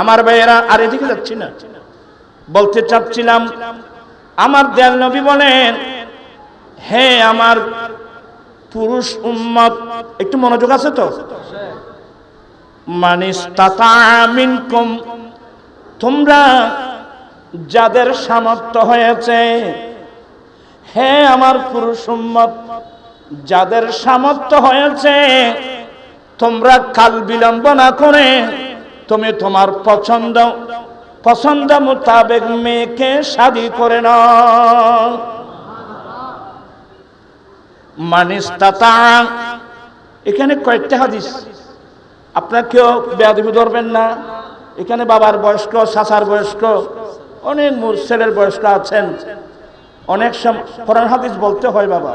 আমার ভাইয়েরা, আর এদিকে যাচ্ছি না। বলতে চাচ্ছিলাম, আমার দেয়াল নবী বলেন, হে আমার পুরুষ উম্মত, একটু মনোযোগ আছে তো? মানিস মিনকুম, তোমরা যাদের সামর্থ্য হয়েছে, হে আমার পুরুষ উম্মত, যাদের সামর্থ্য হয়েছে, তোমরা কাল বিলম্ব না করে তুমি তোমার পছন্দ পছন্দ মোতাবেক মেয়েকে শাদি করে নাও। মানিস এখানে কয়েকটা হাদিস। আপনার কেউ বেয়াদবি ধরবেন না। এখানে বাবার বয়স্ক, চাচার বয়স্ক, অনেক ছেলের বয়স্ক আছেন। অনেক কোরআন হাদিস বলতে হয় বাবা।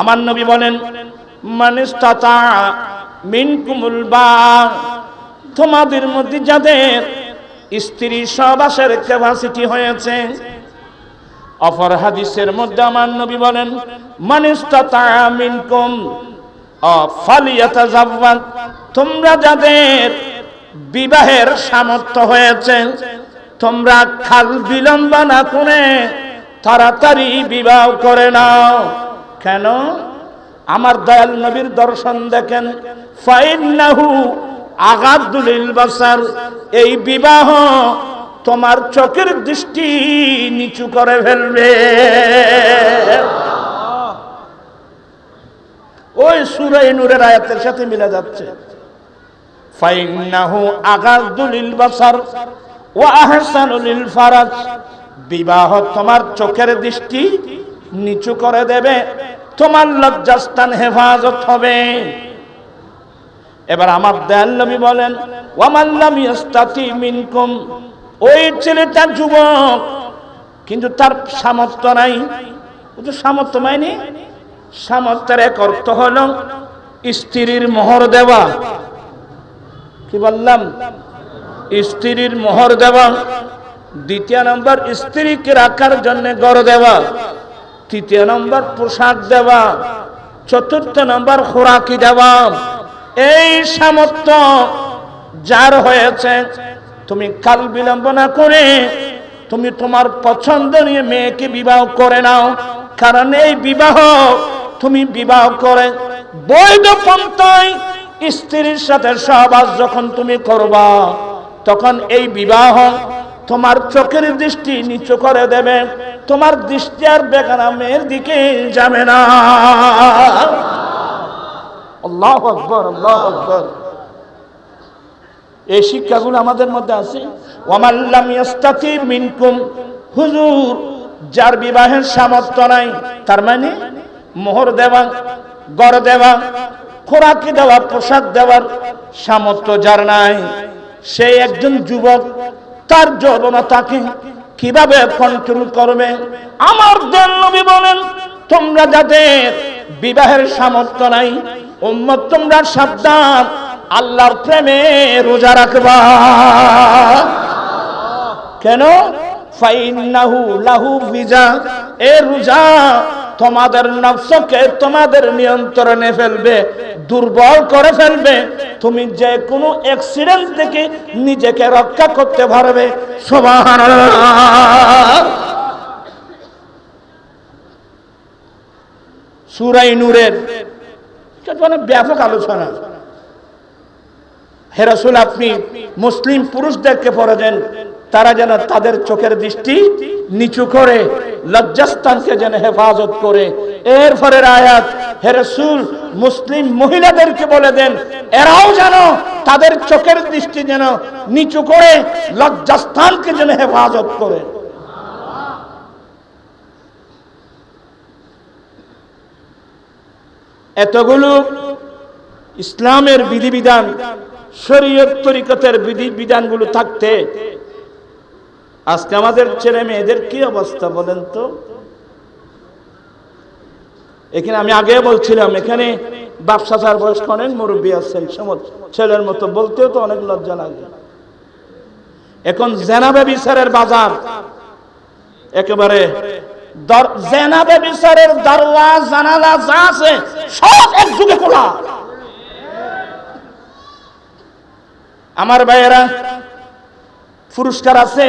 আমার নবী বলেন মানিস তাতা মিন কুমুল বা তোমাদের মধ্যে যাদের স্ত্রী সবাসের ক্যাপাসিটি হয়েছে, অপর হাদিসের মধ্যে আমার নবী বলেন মানিস তাতা মিন কুম ফালিয়াতাজাওয়াজ তোমরা যাদের বিবাহের সামর্থ্য হয়েছে, তোমরা খাল বিলম্ব না করে তাড়াতাড়ি বিবাহ করে নাও। কেন? আমার দয়াল নবীর দর্শন দেখেন ফাইন্নাহু আগাদুলিল বাসার এই বিবাহ তোমার চোখের দৃষ্টি নিচু করে ফেলবে। ওই সুরাই নূরের আয়াতের সাথে মিলে যাচ্ছে। ফাইন্নাহু আগাদুলিল বাসার ওয়া আহসানুলিল ফারাজ বিবাহ তোমার চোখের দৃষ্টি নিচু করে দেবে, তোমার লজ্জাস্থান হেফাজত হবে। এবার আমার দয়াল নবী বলেন ওয়ামাল্লাম ইয়াস্তাতি মিনকুম। ওই ছেলেটা যুবক, কিন্তু তার সামর্থ্য নাই। ও তো সামর্থ্য মাইনি সামর্থ্যের এক অর্থ হলো স্ত্রীর মোহর দেওয়া। কি বললাম? স্ত্রীর মোহর দেওয়া। দ্বিতীয় নম্বর, স্ত্রীকে রাখার জন্য গড় দেওয়া। তৃতীয় নম্বর, পোশাক দেওয়া। চতুর্থ নম্বর, খোরাকি দেওয়া। এই সামর্থ্য যার হয়েছে, তুমি কাল বিলম্ব না করে তুমি তোমার পছন্দ নিয়ে মেয়েকে বিবাহ করে নাও। কারণ এই বিবাহ তুমি বিবাহ করে বৈধ পন্থায় স্ত্রীর সাথে সহবাস যখন তুমি করবা, তখন এই বিবাহ তোমার চোখের দৃষ্টি নিচু করে দেবে। তোমার দৃষ্টি আর বেগানা মেয়ের দিকে যাবে না। আল্লাহ আকবর আল্লাহ আকবর। এই শিক্ষাগুলো আমাদের মধ্যে আছে। মিনকুম, হুজুর, যার বিবাহের সামর্থ্য নাই, তার মানে মোহর দেওয়া, গড় দেওয়া, খোরাকি দেওয়া পোশাক দেওয়ার সামর্থ্য যার নাই সেই একজন যুবক, তার যৌবনা তাকে কীভাবে কন্ট্রোল করবে? আমার দেন নবী বলেন, তোমরা যাদের বিবাহের সামর্থ্য নাই উম্মত, তোমরা সাবধান। আল্লাহর প্রেমে রোজা রাখবা। কেন? ফাইন্নাহু লাহু ভিজা এ রোজা তোমাদের নফসকে তোমাদের নিয়ন্ত্রণে ফেলবে, দুর্বল করে ফেলবে। তুমি যে কোনো অ্যাক্সিডেন্ট থেকে নিজেকে রক্ষা করতে পারবে। সমান সুরাই নূরের অনেক ব্যাপক আলোচনা। হেরাসুল আপনি মুসলিম পুরুষদেরকে পড়েছেন তারা যেন তাদের চোখের দৃষ্টি নিচু করে, লজ্জাস্থানকে যেন হেফাজত করে। এর ফলের আয়াত হেরসুল মুসলিম মহিলাদেরকে বলে দেন, এরাও যেন তাদের চোখের দৃষ্টি যেন নিচু করে, লজ্জাস্থানকে যেন হেফাজত করে। এতগুলো ইসলামের বিধিবিধান, শরীয়ত তরিকতের বিধি বিধানগুলো থাকতে আজকে আমাদের ছেলে মেয়েদের কি অবস্থা বলেন তো? এখানে আমি আগে বলছিলাম, এখানে ব্যবসাচার বয়স্ক অনেক মুরব্বী আছেন সমত ছেলের মতো বলতেও তো অনেক লজ্জা লাগে। এখন জেনাবে বিচারের বাজার, একেবারে জেনাবে বিচারের দরওয়া জানালা যা আছে সব একযুগে খোলা। আমার ভাইয়েরা, পুরস্কার আছে।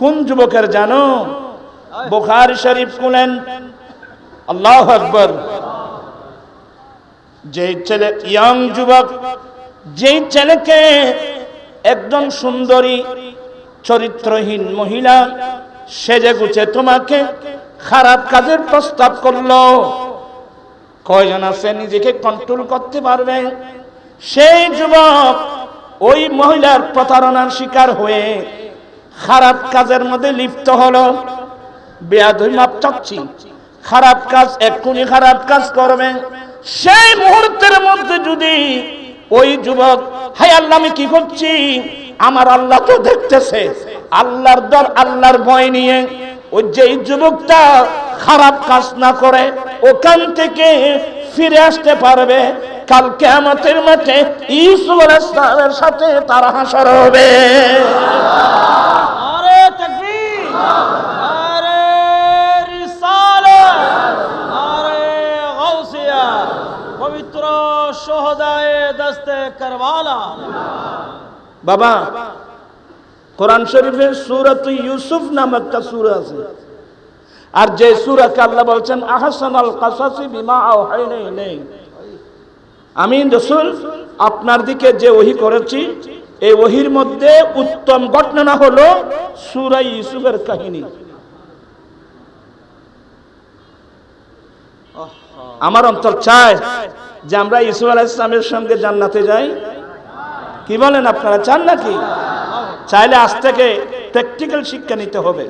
কোন যুবকের জানো? বুখারী শরীফ খুলেন আল্লাহ আকবর। যে ছেলে, ইয়াং যুবক, যেই ছেলেকে একজন সুন্দরী, চরিত্রহীন মহিলা সেজে গুছে তোমাকে খারাপ কাজের প্রস্তাব করল। কয়জন আছে নিজেকে কন্ট্রোল করতে পারবে? সেই যুবক ওই মহিলার প্রতারণার শিকার হয়ে খারাপ কাজের মধ্যে লিপ্ত হলো। বেয়াদই চাচ্ছি। খারাপ কাজ, এক্ষুনি খারাপ কাজ করবে। সেই মুহূর্তের মধ্যে যদি ওই যুবক, হাই আল্লাহ, আমি কি করছি? আমার আল্লাহ তো দেখতেছে। আল্লাহর দর, আল্লাহর ভয় নিয়ে। ওই যেই যুবকটা খারাপ কাজ না করে ওখান থেকে ফিরে আসতে পারবে। কাল কেয়ামতের মাঠে ইসুফ আলাইহিস সাথে তার হাসর হবে। বাবা কোরআন শরীফে সুরত ইউসুফ নামক একটা সূরা আছে। আর যে সূরাকে আল্লাহ বলছেন, আহসানাল কাসাসি বিমা ইলাইহি আমি রসুল, আপনার দিকে যে ওহি করেছি, এই ওহির মধ্যে উত্তম ঘটনা হলো সূরা ইউসুফের কাহিনী। আমার অন্তর চায় যে আমরা ইসুফ আলাইহিস সালামের সঙ্গে জান্নাতে যাই। কি বলেন আপনারা, চান নাকি? চাইলে আজ থেকে প্র্যাকটিক্যাল শিক্ষা নিতে হবে।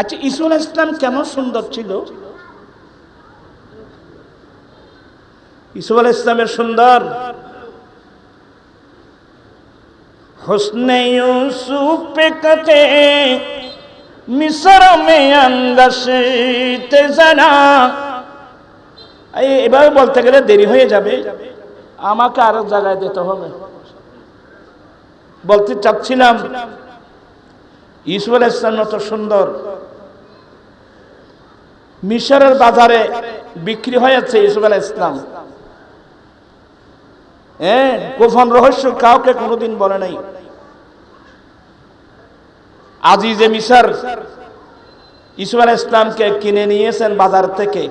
আচ্ছা ইসুফ আলাইহিস ইসলাম কেমন সুন্দর ছিল ইসুফ আলাইহিস ইসলামের সুন্দর হুসনে ইউসুফ पे कते মিসর মে আন্দাসতে জানা এই এভাবে বলতে গেলে দেরি হয়ে যাবে আমাকে আরো জায়গায় দিতে হবে বলতে চাচ্ছিলাম ইসুফ আলাইহিস ইসলাম মতো সুন্দর মিশরের বাজারে বিক্রি হয়েছে ইসুফ আলাইহিস ইসলাম হ্যাঁ গোপন রহস্য কাউকে কোনোদিন বলে নাই। আজিজে মিশর ইসুফ আলাইহিস ইসলামকে কিনে নিয়েছেন বাজার থেকে।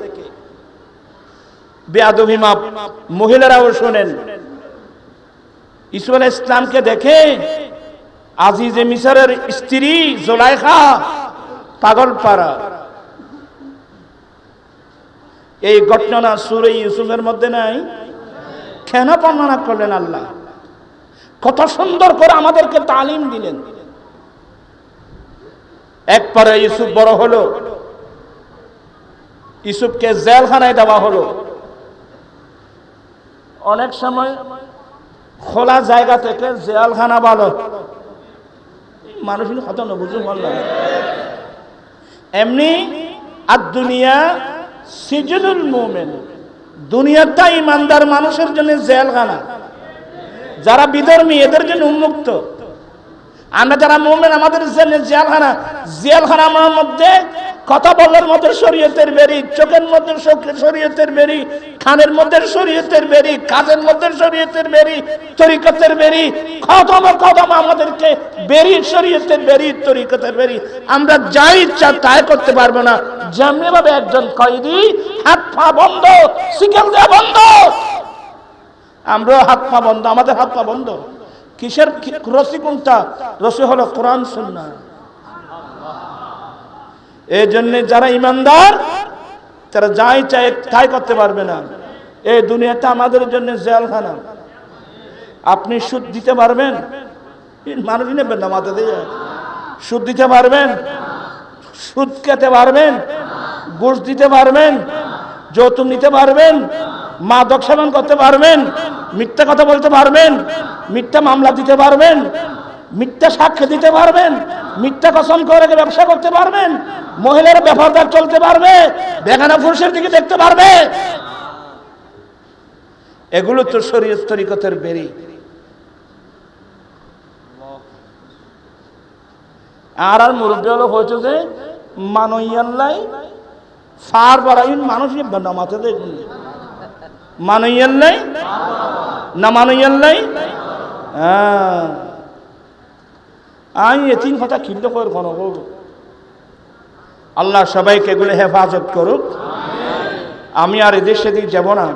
বেয়াদভিমাপ মহিলারাও শোনেন। ইসুফ আলাইহিস ইসলামকে দেখে আজি যে মিশরের স্ত্রী জোলাইখা পাগল পাড়া এই ঘটনা সুরে ইউসুফের মধ্যে নাই? কেন বর্ণনা করলেন আল্লাহ? কত সুন্দর করে আমাদেরকে তালিম দিলেন। একবারে ইউসুফ বড় হলো। ইউসুফকে জেলখানায় দেওয়া হলো। অনেক সময় খোলা জায়গা থেকে জেলখানা ভালো। মানুষের কথা না পারলাম এমনি আর দুনিয়া সিজনুল মোমেন। দুনিয়াটা ইমানদার মানুষের জন্য জেলখানা। যারা বিধর্মী, এদের জন্য উন্মুক্ত। আমরা যারা মোমেন, আমাদের জেলখানা জেলখানা। জেলখানার মধ্যে কথা বলার মধ্যে শরীয়তের বেরি, চোখের মধ্যে শরীয়তের বেরি খানের মধ্যে শরীয়তের বেরি, কাজের মধ্যে শরীয়তের বেরি, তরিকতের বেরি কদম কদম আমাদেরকে বেরি, শরীয়তের বেরি, তরিকতের বেরি। আমরা যাই ইচ্ছা তাই করতে পারব না। যেমনি ভাবে একজন কয়েদি, হাত পা বন্ধ সিকেল দেওয়া বন্ধ। আমরাও হাত পা বন্ধ, আমাদের হাত পা বন্ধ। কিসের রসি কোনটা রসি হলো কোরআন, সুন্নাহ। এই জন্য যারা ইমানদার, তারা যাই চায় তাই করতে পারবে না। এই দুনিয়াটা আমাদের জন্য জেলখানা। আপনি সুদ দিতে পারবেন? এই মানুষ নেবেন না মাথা দিয়ে। সুদ দিতে পারবেন? সুদ খেতে পারবেন? ঘুষ দিতে পারবেন? যৌতুক নিতে পারবেন? মাদক সেবন করতে পারবেন? মিথ্যা কথা বলতে পারবেন? মিথ্যা মামলা দিতে পারবেন? মিথ্যা সাক্ষ্য দিতে পারবেন, মিথ্যা কসম করে ব্যবসা করতে পারবেন, মহিলার ব্যাপারদার চলতে পারবে, বেগানা পুরুষের দিকে দেখতে পারবে। এগুলো তো শরীর তরিকতের বেরি। আর আর মুরব্বী হলো হয়েছে যে মানইয়াল্লাই ফার বাড়াইন মানুষ নামাতে দেখুন। মানইয়াল্লাই না মানইয়াল্লাই হ্যাঁ। আমি এতিম কথা কিনতে কর কোন আল্লাহ সবাইকে এগুলো হেফাজত করুক। আমি আর এদের সেদিক যাব না।